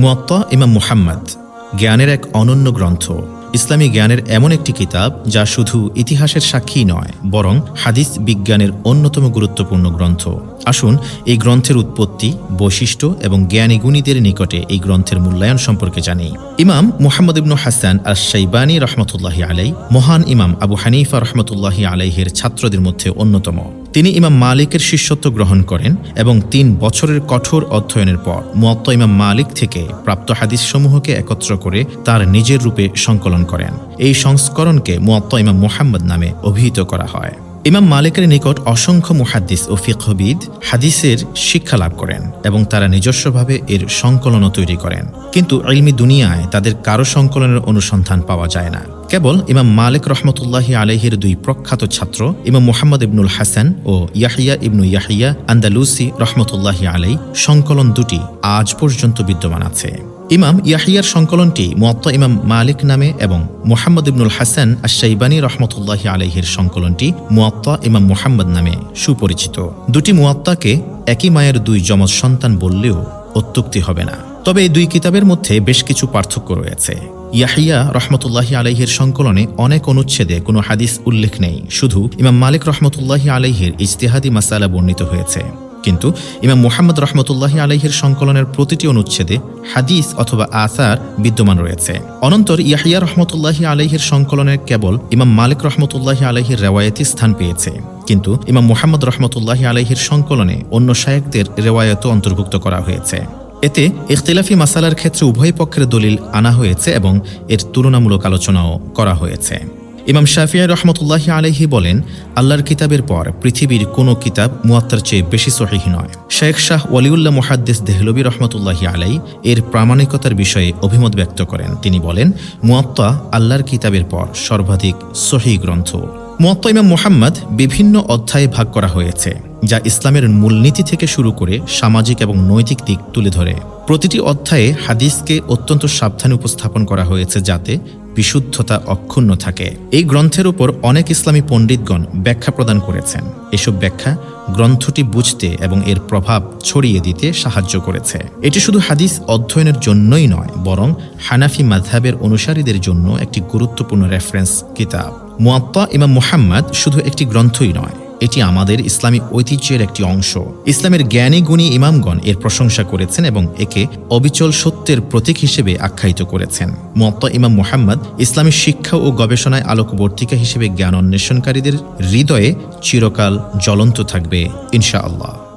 মুয়াত্তা ইমাম মুহাম্মদ, জ্ঞানের এক অনন্য গ্রন্থ। ইসলামী জ্ঞানের এমন একটি কিতাব যা শুধু ইতিহাসের সাক্ষী নয়, বরং হাদিস বিজ্ঞানের অন্যতম গুরুত্বপূর্ণ গ্রন্থ। আসুন, এই গ্রন্থের উৎপত্তি, বৈশিষ্ট্য এবং জ্ঞানী গুণীদের নিকটে এই গ্রন্থের মূল্যায়ন সম্পর্কে জানি। ইমাম মুহাম্মদ ইবনু হাসান আর শাইবানী রহমতুল্লাহি আলাই মহান ইমাম আবু হানিফা রহমতুল্লাহি আলাইহের ছাত্রদের মধ্যে অন্যতম। তিনি ইমাম মালিকের শিষ্যত্ব গ্রহণ করেন এবং তিন বছরের কঠোর অধ্যয়নের পর মত্ত ইমাম মালিক থেকে প্রাপ্ত হাদিসসমূহকে একত্র করে তার নিজের রূপে সংকলন করেন। এই সংস্করণকে মত্ত ইমাম মোহাম্মদ নামে অভিহিত করা হয়। ইমাম মালিকের নিকট অসংখ্য মুহাদ্দিস ও ফিকহবিদ হাদিসের শিক্ষা লাভ করেন এবং তারা নিজস্বভাবে এর সংকলনও তৈরি করেন। কিন্তু ইলমি দুনিয়ায় তাদের কারও সংকলনের অনুসন্ধান পাওয়া যায় না। কেবল ইমাম মালিক রহমতুল্লাহি আলহির দুই প্রখ্যাত ছাত্র, ইমাম মুহাম্মদ ইবনুল হাসান ও ইয়াহিয়া ইবনু ইয়াহিয়া আন্দালুসি রহমতুল্লাহি আলাই সংকলন দুটি আজ পর্যন্ত বিদ্যমান আছে। ইমাম ইয়াহিয়ার সংকলনটি মুয়াত্তা ইমাম মালিক নামে এবং মুহাম্মদ ইবনুল হাসান আশাইবানী রহমতুল্লাহি আলহির সংকলনটি মুয়াত্তা ইমাম মুহাম্মদ নামে সুপরিচিত। দুটি মুয়াত্তাকে একই মায়ের দুই যমজ সন্তান বললেও অত্যুক্তি হবে না। তবে এই দুই কিতাবের মধ্যে বেশ কিছু পার্থক্য রয়েছে। ইয়াহিয়া রহমতুল্লাহি আলাইহির সংকলনে অনেক অনুচ্ছেদে কোনো হাদিস উল্লেখ নেই, শুধু ইমাম মালিক রহমতুল্লাহি আলাইহির ইজতেহাদি মাসালা বর্ণিত হয়েছে। কিন্তু ইমাম মুহাম্মদ রহমতুল্লাহি আলাইহির সংকলনের প্রতিটি অনুচ্ছেদে হাদিস অথবা আসার বিদ্যমান রয়েছে। অনন্তর ইয়াহিয়া রহমতুল্লাহি আলাইহির সংকলনের কেবল ইমাম মালিক রহমতুল্লাহি আলাইহির রেওয়ায়তি স্থান পেয়েছে। কিন্তু ইমাম মুহাম্মদ রহমতুল্লাহি আলাইহির সংকলনে অন্য শায়েকদের রেওয়ায়তও অন্তর্ভুক্ত করা হয়েছে। এতে ইখতিলাফি মাসালার ক্ষেত্রে উভয় পক্ষের দলিল আনা হয়েছে এবং এর তুলনামূলক আলোচনাও করা হয়েছে। ইমাম শাফিয়া রহমতুল্লাহ আলহি বলেন, আল্লাহর কিতাবের পর পৃথিবীর কোনো কিতাব মুয়াত্তার চেয়ে বেশি সহিহ নয়। শেখ শাহ ওয়ালিউল্লাহ মুহাদ্দিস দেহলবী রহমতুল্লাহি আলাই এর প্রামাণিকতার বিষয়ে অভিমত ব্যক্ত করেন। তিনি বলেন, মুয়াত্তা আল্লাহর কিতাবের পর সর্বাধিক সহি গ্রন্থ। মুয়াত্তা ইমাম মুহাম্মদ বিভিন্ন অধ্যায়ে ভাগ করা হয়েছে, যা ইসলামের মূলনীতি থেকে শুরু করে সামাজিক এবং নৈতিক দিক তুলে ধরে। প্রতিটি অধ্যায়ে হাদিসকে অত্যন্ত সাবধানে উপস্থাপন করা হয়েছে যাতে বিশুদ্ধতা অক্ষুণ্ণ থাকে। এই গ্রন্থের উপর অনেক ইসলামী পণ্ডিতগণ ব্যাখ্যা প্রদান করেছেন। এসব ব্যাখ্যা গ্রন্থটি বুঝতে এবং এর প্রভাব ছড়িয়ে দিতে সাহায্য করেছে। এটি শুধু হাদিস অধ্যয়নের জন্যই নয়, বরং হানাফি মাধাবের অনুসারীদের জন্য একটি গুরুত্বপূর্ণ রেফারেন্স কিতাব। মুয়াত্তা ইমাম মুহাম্মদ শুধু একটি গ্রন্থই নয় এটি আমাদের ইসলামী ঐতিহ্যের একটি অংশ। ইসলামের জ্ঞানী গুণী ইমামগণ এর প্রশংসা করেছেন এবং একে অবিচল সত্যের প্রতীক হিসেবে আখ্যায়িত করেছেন। মত্ত ইমাম মুহাম্মদ ইসলামী শিক্ষা ও গবেষণায় আলোকবর্তিকা হিসেবে জ্ঞান অন্বেষণকারীদের হৃদয়ে চিরকাল জ্বলন্ত থাকবে, ইনশাআল্লাহ।